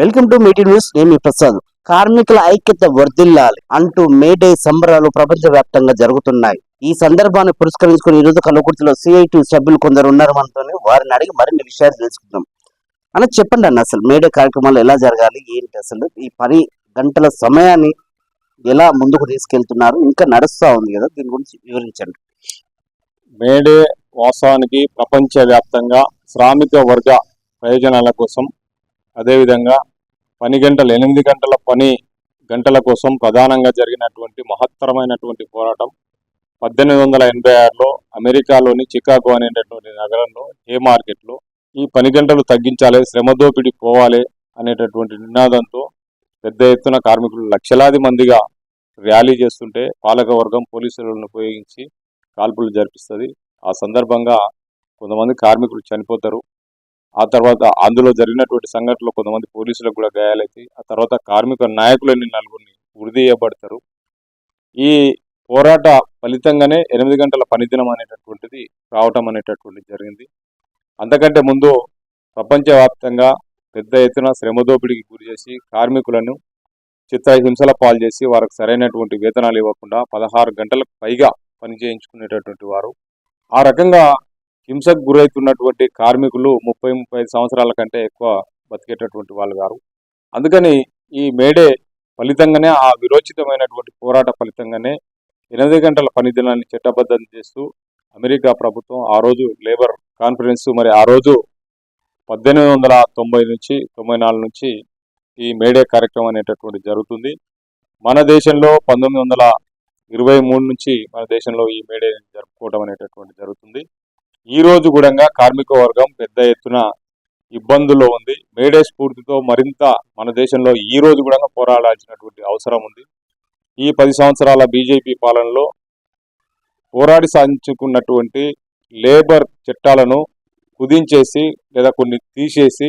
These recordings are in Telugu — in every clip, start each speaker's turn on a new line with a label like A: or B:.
A: వెల్కమ్ టు మీటీ న్యూస్ నేను ప్రసాద్. కార్మికుల ఐక్యత వర్ధిల్లాలి అంటూ మేడే సంబరాలు ప్రపంచవ్యాప్తంగా జరుగుతున్నాయి. ఈ సందర్భాన్ని పురస్కరించుకుని ఈ రోజు కలకుర్తిలో సిఐటి సభ్యులు కొందరు ఉన్నారు మనతోనే. వారిని అడిగి మరిన్ని విషయాలు తెలుసుకుందాం. అన్న చెప్పండి అన్న అసలు మేడే కార్యక్రమాలు ఎలా జరగాలి? ఏంటి అసలు? ఈ పని గంటల సమయాన్ని ఎలా ముందుకు తీసుకెళ్తున్నారు? ఇంకా నడుస్తా ఉంది కదా దీని గురించి వివరించండి.
B: మేడే వాస్తవానికి ప్రపంచవ్యాప్తంగా శ్రామిక వర్గ ప్రయోజనాల కోసం అదేవిధంగా పని గంటలు ఎనిమిది గంటల పని గంటల కోసం ప్రధానంగా జరిగినటువంటి మహత్తరమైనటువంటి పోరాటం. పద్దెనిమిది వందల ఎనభై ఆరులో అమెరికాలోని చికాగో అనేటటువంటి నగరంలో ఏ మార్కెట్లో ఈ పని గంటలు తగ్గించాలి శ్రమ దోపిడీ పోవాలి అనేటటువంటి నినాదంతో పెద్ద ఎత్తున కార్మికులు లక్షలాది మందిగా ర్యాలీ చేస్తుంటే పాలకవర్గం పోలీసులను ఉపయోగించి కాల్పులు జరిపిస్తుంది. ఆ సందర్భంగా కొంతమంది కార్మికులు చనిపోతారు. ఆ తర్వాత అందులో జరిగినటువంటి సంఘటనలో కొంతమంది పోలీసులకు కూడా గాయాలైతే ఆ తర్వాత కార్మిక నాయకులని నలుగురిని ఉరిదీయబడతారు ఈ పోరాట ఫలితంగానే ఎనిమిది గంటల పనిదినం అనేటటువంటిది రావటం అనేటటువంటిది జరిగింది. అంతకంటే ముందు ప్రపంచవ్యాప్తంగా పెద్ద ఎత్తున శ్రమ దోపిడీకి గురి చేసి కార్మికులను చిత్రహింసల పాలు చేసి వారికి సరైనటువంటి వేతనాలు ఇవ్వకుండా పదహారు గంటలకు పైగా పని చేయించుకునేటటువంటి వారు. ఆ రకంగా హింసకు గురవుతున్నటువంటి కార్మికులు ముప్పై ముప్పై సంవత్సరాల కంటే ఎక్కువ బతికేటటువంటి వాళ్ళు గారు. అందుకని ఈ మేడే ఫలితంగానే ఆ విరోచితమైనటువంటి పోరాట ఫలితంగానే ఎనిమిది గంటల పని దినాన్ని చట్టబద్ధం చేస్తూ అమెరికా ప్రభుత్వం ఆ రోజు లేబర్ కాన్ఫరెన్స్ మరి ఆ రోజు పద్దెనిమిది వందల తొంభై నుంచి తొంభై నాలుగు నుంచి ఈ మేడే కార్యక్రమం అనేటటువంటి జరుగుతుంది. మన దేశంలో పంతొమ్మిది వందల ఇరవై మూడు నుంచి మన దేశంలో ఈ మేడే జరుపుకోవడం అనేటటువంటి జరుగుతుంది. ఈ రోజు కూడా కార్మిక వర్గం పెద్ద ఎత్తున ఇబ్బందుల్లో ఉంది. మేడే స్ఫూర్తితో మరింత మన దేశంలో ఈ రోజు కూడా పోరాడాల్సినటువంటి అవసరం ఉంది. ఈ పది సంవత్సరాల బీజేపీ పాలనలో పోరాడి సాధించుకున్నటువంటి లేబర్ చట్టాలను కుదించేసి లేదా కొన్ని తీసేసి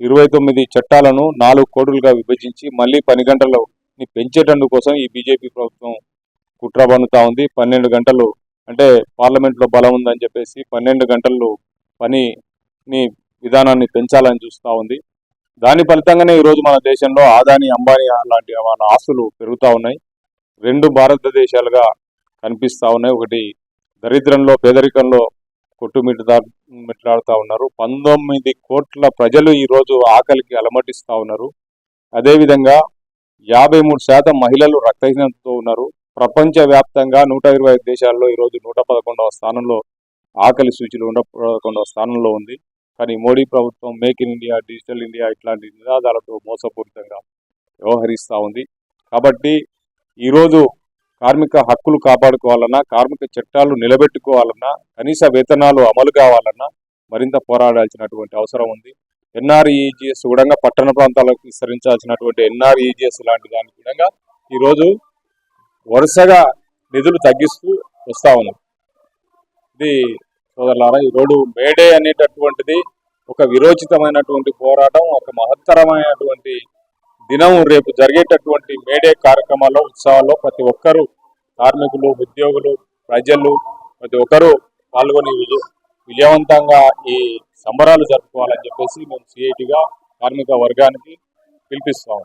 B: ఇరవై తొమ్మిది చట్టాలను నాలుగు కోడులుగా విభజించి మళ్ళీ పని గంటలని పెంచేటందు కోసం ఈ బీజేపీ ప్రభుత్వం కుట్ర పన్నుతా ఉంది. పన్నెండు గంటలు అంటే పార్లమెంట్లో బలం ఉందని చెప్పేసి పన్నెండు గంటలు పనిని విధానాన్ని పెంచాలని చూస్తూ ఉంది. దాని ఫలితంగానే ఈరోజు మన దేశంలో ఆదాని అంబానీ లాంటి మన ఆస్తులు పెరుగుతూ ఉన్నాయి. రెండు భారతదేశాలుగా కనిపిస్తూ ఉన్నాయి. ఒకటి దరిద్రంలో పేదరికంలో కొట్టుమిట్టుదా మిట్లాడుతూ ఉన్నారు. పంతొమ్మిది కోట్ల ప్రజలు ఈరోజు ఆకలికి అలమటిస్తూ ఉన్నారు. అదేవిధంగా యాభై మూడు శాతం మహిళలు రక్తహీనతతో ఉన్నారు. ప్రపంచ వ్యాప్తంగా నూట ఇరవై ఐదు దేశాల్లో ఈరోజు నూట పదకొండవ స్థానంలో ఆకలి సూచీలు నూట పదకొండవ స్థానంలో ఉంది. కానీ మోడీ ప్రభుత్వం make in India digital India ఇట్లాంటి నినాదాలతో మోసపూరితంగా వ్యవహరిస్తూ ఉంది. కాబట్టి ఈరోజు కార్మిక హక్కులు కాపాడుకోవాలన్నా కార్మిక చట్టాలు నిలబెట్టుకోవాలన్నా కనీస వేతనాలు అమలు కావాలన్నా మరింత పోరాడాల్సినటువంటి అవసరం ఉంది. ఎన్ఆర్ఈజిఎస్ కూడా పట్టణ ప్రాంతాలకు విస్తరించాల్సినటువంటి ఎన్ఆర్ఈజిఎస్ లాంటి దాని కూడా ఈరోజు వరుసగా నిధులు తగ్గిస్తూ వస్తూ ఉన్నాం. ఇది సోదరులారా ఈ రోడ్డు మేడే అనేటటువంటిది ఒక విరోచితమైనటువంటి పోరాటం ఒక మహత్తరమైనటువంటి దినం రేపు జరిగేటటువంటి మేడే కార్యక్రమాల్లో ఉత్సవాల్లో ప్రతి ఒక్కరూ కార్మికులు ఉద్యోగులు ప్రజలు ప్రతి ఒక్కరూ పాల్గొని విజయ విజయవంతంగా ఈ సంబరాలు జరుపుకోవాలని చెప్పేసి మేము సిఐటిగా కార్మిక వర్గానికి పిలిపిస్తాము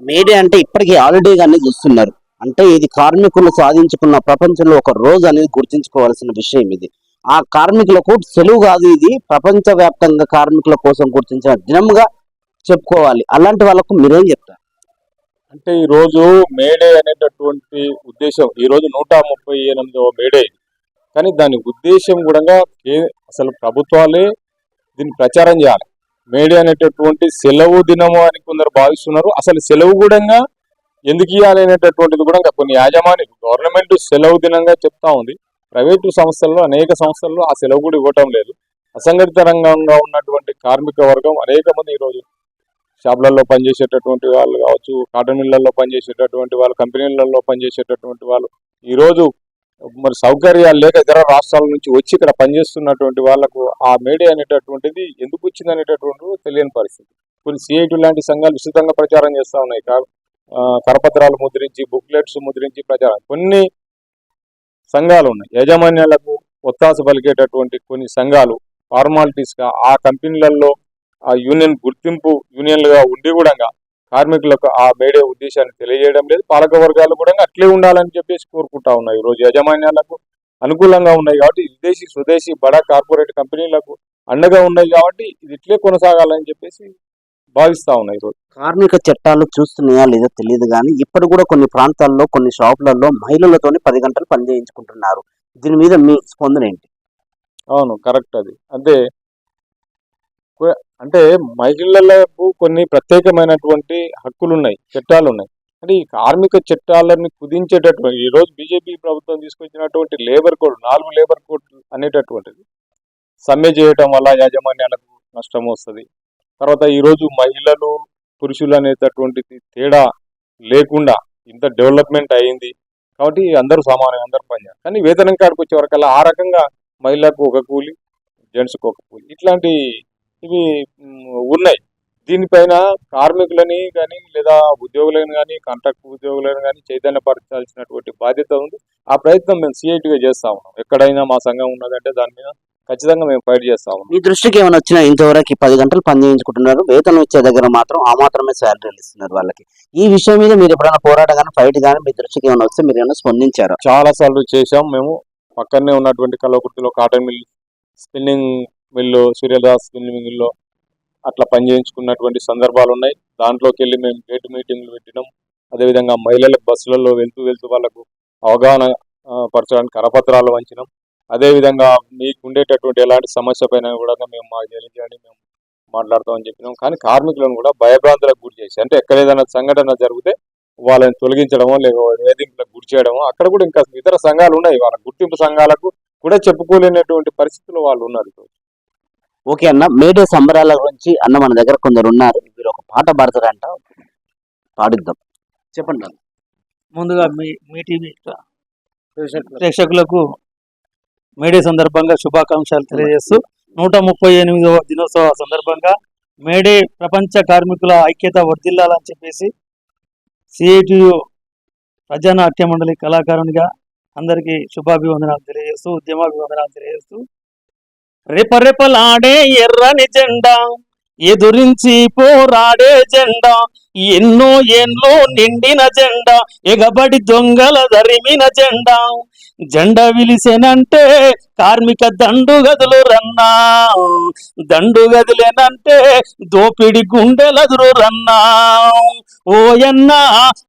A: మేడే అంటే ఇప్పటికీ హాలిడేగానే చూస్తున్నారు. అంటే ఇది కార్మికులు సాధించుకున్న ప్రపంచంలో ఒక రోజు అనేది గుర్తించుకోవాల్సిన విషయం ఇది. ఆ కార్మికులకు సెలవు కాదు ఇది. ప్రపంచవ్యాప్తంగా కార్మికుల కోసం గుర్తించిన దినముగా చెప్పుకోవాలి. అలాంటి వాళ్ళకు మీరేం చెప్తారు?
B: అంటే ఈ రోజు మేడే అనేటటువంటి ఉద్దేశం ఈ రోజు నూట ముప్పై ఎనిమిదవ మేడే. కానీ దాని ఉద్దేశం కూడా అసలు ప్రభుత్వాలే దీన్ని ప్రచారం చేయాలి. మేడే అనేటటువంటి సెలవు దినము అని కొందరు భావిస్తున్నారు. అసలు సెలవు కూడా ఎందుకు ఇవ్వాలి అనేటటువంటిది కూడా ఇంకా కొన్ని యాజమాన్యం గవర్నమెంట్ సెలవు దినంగా చెప్తా ఉంది. ప్రైవేటు సంస్థల్లో అనేక సంస్థల్లో ఆ సెలవు కూడా ఇవ్వటం లేదు. అసంఘటిత రంగంగా ఉన్నటువంటి కార్మిక వర్గం అనేక మంది ఈరోజు షాపులలో పనిచేసేటటువంటి వాళ్ళు కావచ్చు కాటన్ పనిచేసేటటువంటి వాళ్ళు కంపెనీలలో పనిచేసేటటువంటి వాళ్ళు. ఈరోజు మరి సౌకర్యాలు లేక ఇతర రాష్ట్రాల నుంచి వచ్చి ఇక్కడ పనిచేస్తున్నటువంటి వాళ్ళకు ఆ మీడియా అనేటటువంటిది ఎందుకు వచ్చింది అనేటటువంటిది తెలియని పరిస్థితి. కొన్ని సిఐటి లాంటి సంఘాలు విస్తృతంగా ప్రచారం చేస్తూ ఉన్నాయి. కరపత్రాలు ముద్రించి బుక్లెట్స్ ముద్రించి ప్రచారం. కొన్ని సంఘాలు ఉన్నాయి. యాజమాన్యాలకు ఒత్తాస పలికేటటువంటి కొన్ని సంఘాలు ఫార్మాలిటీస్గా ఆ కంపెనీలలో ఆ యూనియన్ గుర్తింపు యూనియన్లుగా ఉండి కూడా కార్మికులకు ఆ మేడే ఉద్దేశాన్ని తెలియజేయడం లేదు. పాలక వర్గాలు కూడా అట్లే ఉండాలని చెప్పేసి కోరుకుంటా ఉన్నాయి. ఈరోజు రోజు యాజమాన్యాలకు అనుకూలంగా ఉన్నాయి కాబట్టి విదేశీ స్వదేశీ బడా కార్పొరేట్ కంపెనీలకు అండగా ఉన్నాయి కాబట్టి ఇది ఇట్లే కొనసాగాలని చెప్పేసి భావిస్తా ఉన్నాయి ఈరోజు.
A: కార్మిక చట్టాలు చూస్తున్నాయా లేదో తెలియదు కానీ ఇప్పుడు కూడా కొన్ని ప్రాంతాల్లో కొన్ని షాపులలో మహిళలతోని పది గంటలు పని చేయించుకుంటున్నారు. దీని మీద మీ స్పందన ఏంటి?
B: అవును కరెక్ట్ అది. అంటే అంటే మహిళలకు కొన్ని ప్రత్యేకమైనటువంటి హక్కులు ఉన్నాయి చట్టాలు ఉన్నాయి అంటే ఈ కార్మిక చట్టాలను కుదించేటటువంటి ఈ రోజు బీజేపీ ప్రభుత్వం తీసుకొచ్చినటువంటి లేబర్ కోడ్ నాలుగు లేబర్ కోడ్ అనేటటువంటిది సమ్మె చేయటం వల్ల యాజమాన్యాలకు నష్టం వస్తుంది. తర్వాత ఈరోజు మహిళలు పురుషులు అనేటటువంటిది తేడా లేకుండా ఇంత డెవలప్మెంట్ అయింది. కాబట్టి అందరూ సమానం అందరూ పనిచేయాలి కానీ వేతనం కాడికి వచ్చేవరకల్లా ఆ రకంగా మహిళకు ఒక కూలి జెంట్స్కి ఒక కూలి ఇట్లాంటి ఇవి ఉన్నాయి. దీనిపైన కార్మికులని కానీ లేదా ఉద్యోగులను కానీ కాంట్రాక్ట్ ఉద్యోగులను కానీ చైతన్యపరచాల్సినటువంటి బాధ్యత ఉంది. ఆ ప్రయత్నం మేము సిఐటిగా చేస్తా ఉన్నాం. ఎక్కడైనా మా సంఘం ఉన్నదంటే దాని మీద ఖచ్చితంగా మేము ఫైట్ చేస్తా ఉన్నాం.
A: మీ దృష్టికి ఏమైనా వచ్చినా ఇంతవరకు పది గంటలు పని చేయించుకుంటున్నారు. వేతనం ఇచ్చే దగ్గర మాత్రం ఆ మాత్రమే శాలరీలు ఇస్తున్నారు వాళ్ళకి. ఈ విషయం మీద మీరు ఎప్పుడైనా పోరాటం కానీ ఫైట్ కానీ మీ దృష్టికి ఏమైనా వస్తే మీరు ఏమైనా స్పందించారు?
B: చాలా సార్లు చేశాం మేము. పక్కనే ఉన్నటువంటి కల్లకుర్తిలో cotton mill spinning mill Suryadas spinning mill అట్లా పని చేయించుకున్నటువంటి సందర్భాలు ఉన్నాయి. దాంట్లోకి వెళ్ళి మేము గేట్ మీటింగ్లు పెట్టినాం. అదేవిధంగా మహిళలకు బస్సులలో వెళ్తూ వెళ్తూ వాళ్ళకు అవగాహన పరచడానికి కరపత్రాలు వంచినాం. అదేవిధంగా మీకు ఉండేటటువంటి ఎలాంటి సమస్య పైన కూడా మేము మాకు తెలియజేయండి మేము మాట్లాడతామని చెప్పినాం కానీ కార్మికులను కూడా భయభ్రాంతులకు గురి చేసి అంటే ఎక్కడ ఏదైనా సంఘటన జరిగితే వాళ్ళని తొలగించడమో లేక వేధింపులకు గురి చేయడమో అక్కడ కూడా ఇంకా ఇతర సంఘాలు ఉన్నాయి వాళ్ళ గుర్తింపు సంఘాలకు కూడా చెప్పుకోలేనటువంటి పరిస్థితుల్లో వాళ్ళు ఉన్నారు.
A: ఓకే అన్న మేడే సంబరాల గురించి అన్న మన దగ్గర కొందరు ఉన్నారు మీరు ఒక పాట పాడతారంట పాడిద్దాం చెప్పండి.
C: ముందుగా మీ మీ టీవీ ప్రేక్షకులకు మేడే సందర్భంగా శుభాకాంక్షలు తెలియజేస్తూ నూట ముప్పై ఎనిమిదవ దినోత్సవ సందర్భంగా మేడే ప్రపంచ కార్మికుల ఐక్యత వర్ధిల్లాలని చెప్పేసి సిఐటియు ప్రజానాట్య మండలి కళాకారునిగా అందరికీ శుభాభివందనాలు తెలియజేస్తూ ఉద్యమాభివందనాలు తెలియజేస్తూ రెపరెపలాడే ఎర్రని జెండా ఎదురించి పోరాడే జెండా ఎన్నో ఎన్నో నిండిన జెండా ఎగబడి దొంగల దరిమిన జెండా జెండా విలిసేనంటే కార్మిక దండు గదులు రన్నా. దండు గదులేనంటే దోపిడి గుండెలదురు రన్నా. ఓయన్నా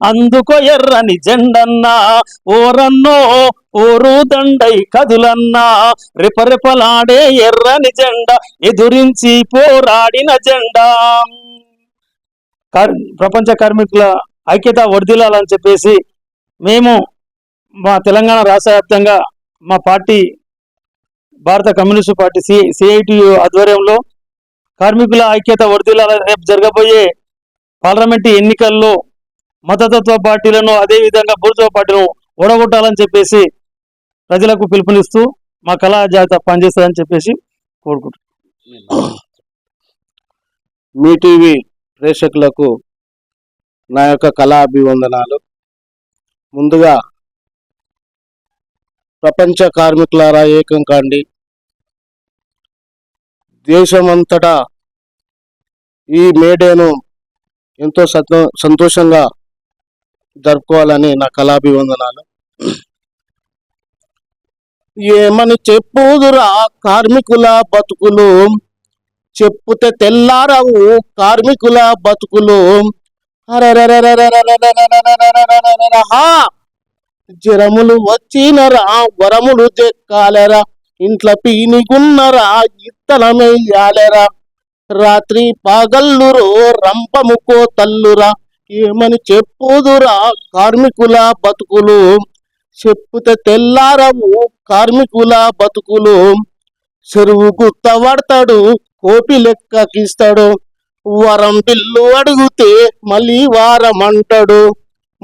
C: అందుకో ఎర్రని జెండన్నా. ఓరన్నో ఓరు దండై కదులన్నా. రిపరిపలాడే ఎర్రని జెండా ఎదురించి పోరాడిన జెండా. ప్రపంచ కార్మికుల ఐక్యత వర్దిలాలని చెప్పేసి మేము మా తెలంగాణ రాష్ట్ర వ్యాప్తంగా మా పార్టీ భారత కమ్యూనిస్టు పార్టీ సి సిఐటియు ఆధ్వర్యంలో కార్మికుల ఐక్యత వర్ధిల్లాల రేపు జరగబోయే పార్లమెంటు ఎన్నికల్లో మతతత్వ పార్టీలను అదేవిధంగా బూర్జవ పార్టీలను ఓడగొట్టాలని చెప్పేసి ప్రజలకు పిలుపునిస్తూ మా కళా జాత పనిచేస్తుందని చెప్పేసి కోరుకుంటున్నాను.
D: మీ టీవీ ప్రేక్షకులకు నా యొక్క కళాభివందనాలు. ముందుగా ప్రపంచ కార్మికులారా ఏకం కాండి. దేశమంతటా ఈ మేడేను ఎంతో సంతో సంతోషంగా జరుపుకోవాలని నా కళాభివందనాలు. ఏమని చెప్పుదురా కార్మికుల బతుకులు? చెప్పుతే తెల్లారవు కార్మికుల బతుకులు. జ్వరములు వచ్చినరా వరములు చెక్కాలెరా ఇంట్ల పీనిగున్నరా ఇత్తనమేయాలెరా రాత్రి పాగల్లురు రంపముకో తల్లురా. ఏమని చెప్పుదురా కార్మికుల బతుకులు? చెప్పుతే తెల్లారవు కార్మికుల బతుకులు. చెరువు గుత్త పడతాడు కోపి లెక్కకిస్తాడు. వరం బిల్లు అడిగితే మళ్ళీ వారం అంటాడు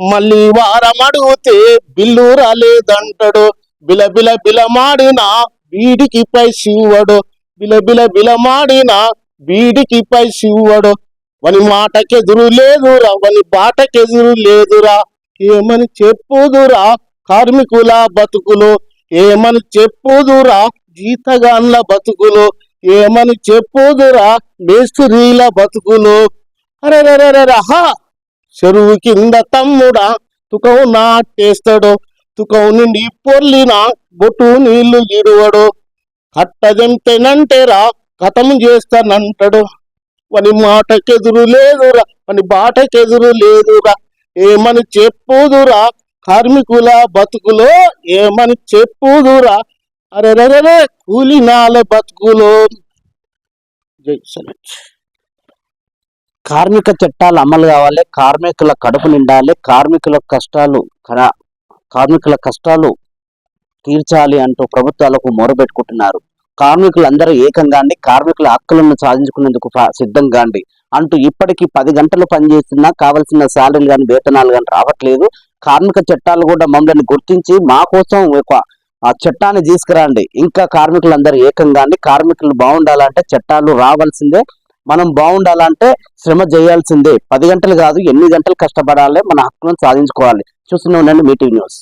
D: మళ్ళీ వారం అడిగితే బిల్లు రాలేదంటాడు. బిలబిల బిలమాడిన బీడికి పై శివుడు బిలబిల బిలమాడిన బీడికి పై శివుడు వని మాటకెదురు లేదురా వని బాటకెదురు లేదురా. ఏమని చెప్పుదురా కార్మికుల బతుకులు? ఏమని చెప్పుదురా జీతగాన్ల బతుకులు? ఏమని చెప్పుదురా మేస్త్రీల బతుకులు? అరే రహా చెరువు కింద తమ్ముడా తుకం నాటేస్తాడు తుకం నుండి పొర్లిన బొట్టు నీళ్ళు ఇడువడు కట్టదెంతేనంటేరా కథం చేస్తానంటాడు. వాని మాటకెదురు లేదురా వాని బాటకెదురు లేదురా. ఏమని చెప్పుదురా కార్మికుల బతుకులో ఏమని చెప్పుదురా. అరెరెరే కూలినాల బతుకులో. జై సలట్
A: కార్మిక చట్టాలు అమలు కావాలి కార్మికుల కడుపు నిండాలి కార్మికుల కష్టాలు కార్మికుల కష్టాలు తీర్చాలి అంటూ ప్రభుత్వాలకు మొరబెట్టుకుంటున్నారు కార్మికులందరూ ఏకంగాండి కార్మికుల హక్కులను సాధించుకునేందుకు సిద్ధంగా అండి. అంటూ ఇప్పటికీ పది గంటలు పనిచేస్తున్నా కావలసిన శాలరీలు కానీ వేతనాలు కానీ రావట్లేదు. కార్మిక చట్టాలు కూడా మమ్మల్ని గుర్తించి మా కోసం ఒక ఆ చట్టాన్ని తీసుకురండి. ఇంకా కార్మికులందరూ ఏకంగాండి కార్మికులు బాగుండాలంటే చట్టాలు రావాల్సిందే. మనం బాగుండాలంటే శ్రమ చేయాల్సిందే. పది గంటలు కాదు ఎనిమిది గంటలు కష్టపడాలి మన హక్కులను సాధించుకోవాలి. చూస్తూనే ఉండండి మీటింగ్ న్యూస్.